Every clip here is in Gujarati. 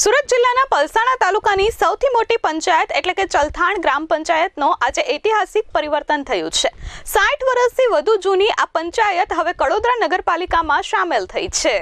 સુરત જિલ્લાના પલસાણા તાલુકાની સૌથી મોટી પંચાયત એટલે કે ચલથાણ ગ્રામ પંચાયતનો આજે ઐતિહાસિક પરિવર્તન થયું છે. સાઠ વર્ષથી વધુ જૂની આ પંચાયત હવે કડોદરા નગરપાલિકામાં સામેલ થઈ છે.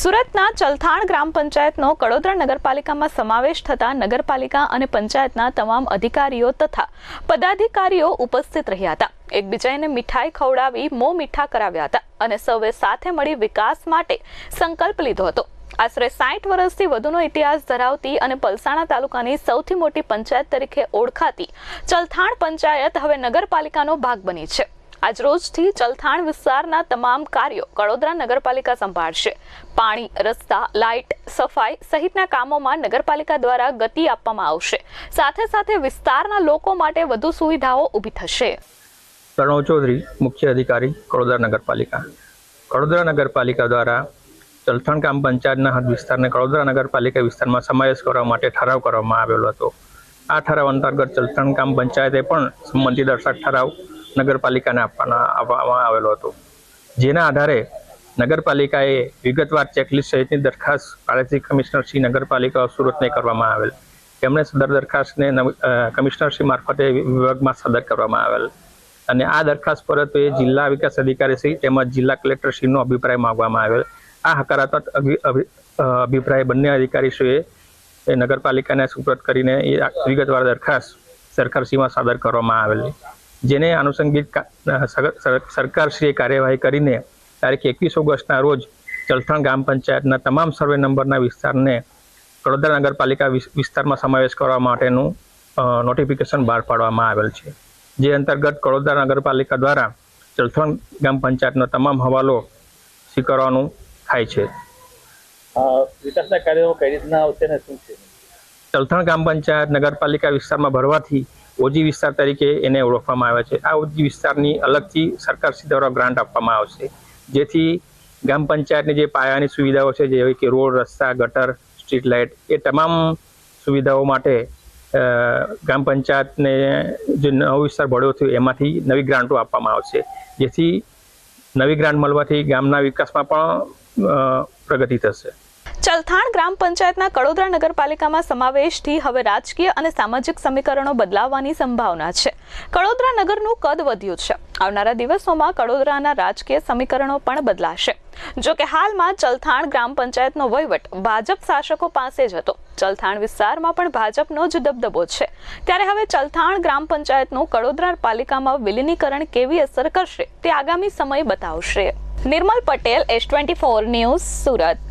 સુરતના ચલથાણ ગ્રામ પંચાયતનો કડોદરા નગરપાલિકામાં સમાવેશ થતા નગરપાલિકા અને પંચાયતના તમામ અધિકારીઓ તથા પદાધિકારીઓ ઉપસ્થિત રહ્યા હતા. એકબીજાને મીઠાઈ ખવડાવી મોં મીઠા કરાવ્યા હતા અને સૌએ સાથે મળી વિકાસ માટે સંકલ્પ લીધો હતો. આશરે સાઠ વર્ષથી વધુનો ઇતિહાસ ધરાવતી અને પલસાણા તાલુકાની સૌથી મોટી પંચાયત તરીકે ઓળખાતી ચલથાણ પંચાયત હવે નગરપાલિકાનો ભાગ બની છે. આજરોજથી ચલથાણ વિસ્તારના તમામ કાર્યો કડોદરા નગરપાલિકા સંભાળશે. પાણી, રસ્તા, લાઇટ, સફાઈ સહિતના કામોમાં નગરપાલિકા દ્વારા ગતિ આપવામાં આવશે. સાથે સાથે વિસ્તારના લોકો માટે વધુ સુવિધાઓ ઊભી થશે. પ્રણવ ચૌધરી, મુખ્ય અધિકારી, કડોદરા નગરપાલિકા. કડોદરા નગરપાલિકા દ્વારા ચલથાણ ગ્રામ પંચાયતના હદ વિસ્તારને કડોદરા નગરપાલિકા વિસ્તારમાં સમાવેશ કરવા માટે ઠરાવ કરવામાં આવેલો હતો. આ ઠરાવ અંતર્ગત ચલથાણ ગ્રામ પંચાયતે પણ સંમતિ દર્શક ઠરાવ નગરપાલિકાને આપવાના આપવામાં આવેલો હતો. જેના આધારે નગરપાલિકાએ વિગતવાર ચેકલિસ્ટ સહિતની દરખાસ્ત પાડેથી કમિશનર શ્રી નગરપાલિકા સુરતને કરવામાં આવેલ. તેમણે સદર દરખાસ્તને નવ- અ, કમિશનર શ્રી મારફતે વિભાગમાં સદર કરવામાં આવેલ. અને આ દરખાસ્ત પરત્વે જિલ્લા વિકાસ અધિકારી શ્રી તેમજ જિલ્લા કલેક્ટર શ્રીનો અભિપ્રાય માંગવામાં આવેલ. આ હકારાત્મક અભિ- અભિ- અભિપ્રાય બંને અધિકારીશ્રીએ એ નગરપાલિકાને સુપ્રત કરીને એ વિગતવાર દરખાસ્ત સરકારશ્રીમાં સાદર કરવામાં આવેલી. જેને આનુષંગિક સરકારશ્રીએ કાર્યવાહી કરીને તારીખ એકવીસ ઓગસ્ટના રોજ ચલથણ ગ્રામ પંચાયતના તમામ સર્વે નંબરના વિસ્તારને વડોદરા નગરપાલિકા વિસ્તારમાં સમાવેશ કરવા માટેનું નોટિફિકેશન બહાર પાડવામાં આવેલ છે. જે અંતર્ગત વડોદરા નગરપાલિકા દ્વારા જલથણ ગ્રામ પંચાયતનો તમામ હવાલો સ્વીકારવાનું થાય છે. વિકાસના કાર્યો કઈ રીતના આવશે ને શું છે? ચલથાણ ગ્રામ પંચાયત નગરપાલિકા વિસ્તારમાં ભરવાથી ઓજી વિસ્તાર તરીકે એને ઓળખવામાં આવે છે. આ ઓજી વિસ્તારની અલગથી સરકારશ્રી દ્વારા ગ્રાન્ટ આપવામાં આવશે. જેથી ગ્રામ પંચાયતની જે પાયાની સુવિધાઓ છે જેવી કે રોડ રસ્તા ગટર સ્ટ્રીટ લાઇટ એ તમામ સુવિધાઓ માટે ગ્રામ પંચાયતને જે નવો વિસ્તાર ભળ્યો થયો એમાંથી નવી ગ્રાન્ટો આપવામાં આવશે. જેથી નવી ગ્રાન્ટ મળવાથી ગામના વિકાસમાં પણ પ્રગતિ થશે. ચલથાણ ગ્રામ પંચાયતના કડોદરા નગરપાલિકામાં સમાવેશથી હવે રાજકીય અને સામાજિક સમીકરણો બદલાવવાની સંભાવના છે. કડોદરા નગરનું કદ વધ્યું છે. આવનારા દિવસોમાં કડોદરાના રાજકીય સમીકરણો પણ બદલાશે. જો કે હાલમાં ચલથાણ ગ્રામ પંચાયતનો વહીવટ ભાજપ શાસકો પાસે જ હતો. ચલથાણ વિસ્તારમાં પણ ભાજપનો જ દબદબો છે. ત્યારે હવે ચલથાણ ગ્રામ પંચાયતનું કડોદરા પાલિકામાં વિલીનીકરણ કેવી અસર કરશે તે આગામી સમય બતાવશે. Nirmal Patel S twenty four news Surat.